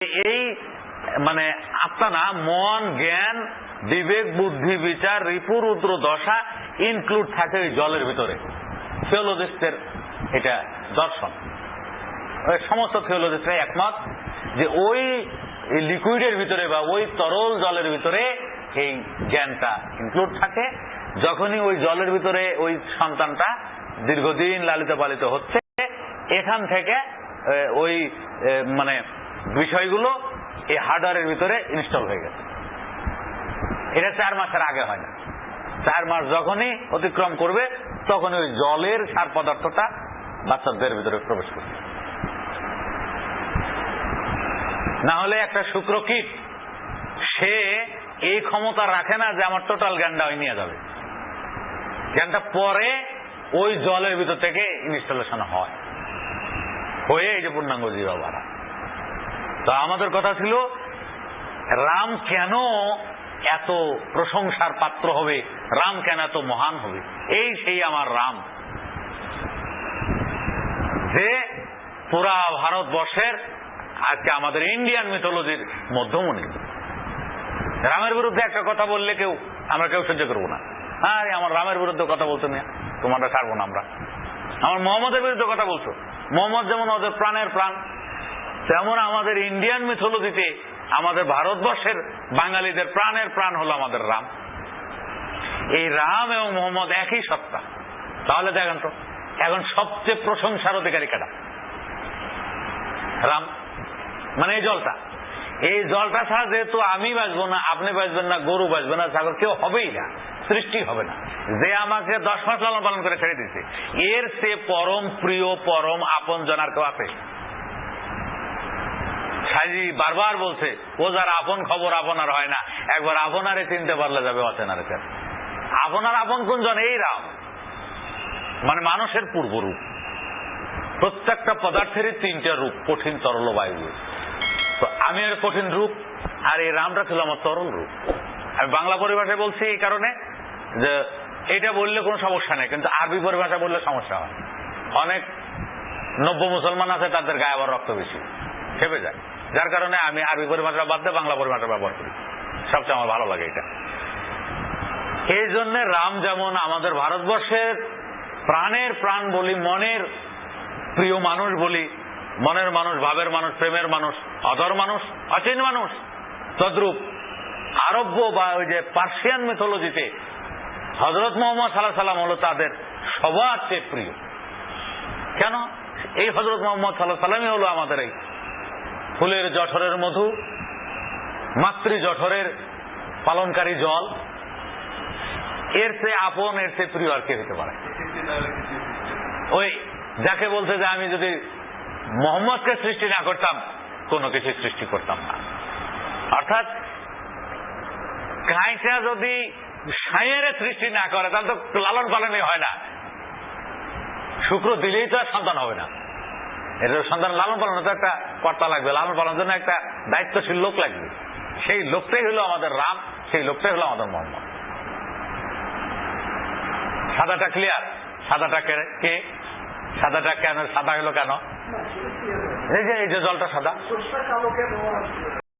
এই মানে আত্মা না মন, জ্ঞান, বিবেক, বুদ্ধি, বিচার রিপুর উদ্র দশা ইনক্লুড থাকে ওই জলের ভিতরে। থিওলজিস্টের এটা দর্শন। সমস্ত থিওলজিস্টরা একমত যে ওই লিকুইডের ভিতরে বা ওই তরল জলের ভিতরে এই জ্ঞানটা ইনক্লুড থাকে। যখনই ওই জলের ভিতরে ওই সন্তানটা দীর্ঘদিন লালিত পালিত হচ্ছে, এখান থেকে ওই মানে বিষয়গুলো এই হার্ডওয়ারের ভিতরে ইনস্টল হয়ে গেছে। এটা চার মাসের আগে হয় না। চার মাস যখনই অতিক্রম করবে, তখনই ওই জলের সার পদার্থটা বাচ্চাদের ভিতরে প্রবেশ করবে। না হলে একটা শুক্র কীট, সে এই ক্ষমতা রাখে না যে আমার টোটাল জ্ঞানটা ওই নিয়ে যাবে। জ্ঞানটা পরে ওই জলের ভিতর থেকে ইনস্টলেশন হয়। হয়ে এই যে পূর্ণাঙ্গ জীবা বাড়া তো আমাদের কথা ছিল, রাম কেন এত প্রশংসার পাত্র হবে? রাম কেন এত মহান হবে? এই সেই আমার রাম। যে পুরা ভারতবর্ষের আজকে আমাদের ইন্ডিয়ান মিথোলজির মধ্যমণি। রামের বিরুদ্ধে একটা কথা বললে কেউ, আমরা কেউ সহ্য করব না। আরে, আমার রামের বিরুদ্ধে কথা বলতে না তোমারটা ছাড়বো না আমরা। আমার মোহাম্মদের বিরুদ্ধে কথা বলছো। মোহাম্মদ যেমন ওদের প্রাণের প্রাণ তেমন আমাদের ইন্ডিয়ান মিথোলজিতে আমাদের ভারতবর্ষের বাঙালিদের প্রাণের প্রাণ হলো আমাদের রাম। এই রাম এবং মোহাম্মদ একই সত্তা। তাহলে দেখেন তো, এখন সবচেয়ে প্রশংসার অধিকারী কাটা রাম মানে এই জলটা। এই জলটা ছাড়া যেহেতু আমি বাঁচবো না, আপনি বাঁচবেন না, গরু বাঁচবে না, ছাগল কেউ হবেই না, সৃষ্টি হবে না। যে আমাকে দশ মাস লালন পালন করে ছেড়ে দিচ্ছে এর সে পরম প্রিয়, পরম আপন জনার কেউ আছে? সাজি বারবার বলছে, ও যার আপন খবর আপনার হয় না। একবার আপনারে চিনতে পারলে যাবে অচেনারে চেন আপনার আপন কোন জন এই রাম। মানে মানুষের পূর্বরূপ। প্রত্যেকটা পদার্থেরই তিনটা রূপ, কঠিন, তরল বায়ু। তো আমি এর কঠিন রূপ, আর এই রামটা ছিল আমার তরল রূপ। আমি বাংলা পরিভাষায় বলছি এই কারণে যে এটা বললে কোনো সমস্যা নেই, কিন্তু আরবি পরিভাষা বললে সমস্যা হয় অনেক নব্য মুসলমান আছে, তাদের গায়ে আবার রক্ত বেশি। খেপে যায়। যার কারণে আমি আরবি পরিভাষা বাদ দিয়ে বাংলা পরিভাষা ব্যবহার করি। সবচেয়ে আমার ভালো লাগে এটা। এই জন্য রাম যেমন আমাদের ভারতবর্ষের প্রাণের প্রাণ বলি, মনের প্রিয় মানুষ বলি, মনের মানুষ, ভাবের মানুষ, প্রেমের মানুষ অদর মানুষ, অচিন মানুষ, তদ্রূপ আরব্য বা ওই যে পার্সিয়ান মিথোলজিতে হজরত মোহাম্মদ সাল্লাহ সাল্লাম হলো তাদের সবার চেয়ে প্রিয়। কেন? এই হজরত মোহাম্মদ সাল্লাহ সাল্লামই হলো আমাদের এই ফুলের জঠরের মধু, মাতৃ জঠরের পালনকারী জল। এর চেয়ে আপন, এর চেয়ে প্রিয় আর কে হতে পারে? ওই, যাকে বলছে যে আমি যদি মোহাম্মদকে সৃষ্টি না করতাম, কোনো কিছু সৃষ্টি করতাম না। অর্থাৎ গাইটা যদি সাঁয়ের সৃষ্টি না করে, তাহলে তো লালন পালনই হয় না। শুক্র দিলেই তো আর সন্তান হবে না। এটা সন্তান লালন পালন তো একটা কর্তা লাগবে, লালন পালনের জন্য একটা দায়িত্বশীল লোক লাগবে। সেই লোকটাই হলো আমাদের রাম, সেই লোকটাই হলো আমাদের মোহাম্মদ। সাদাটা ক্লিয়ার সাদাটা কে সাদাটা কেন? সাদা হলো কেন? এই যে এই যে জলটা সাদা।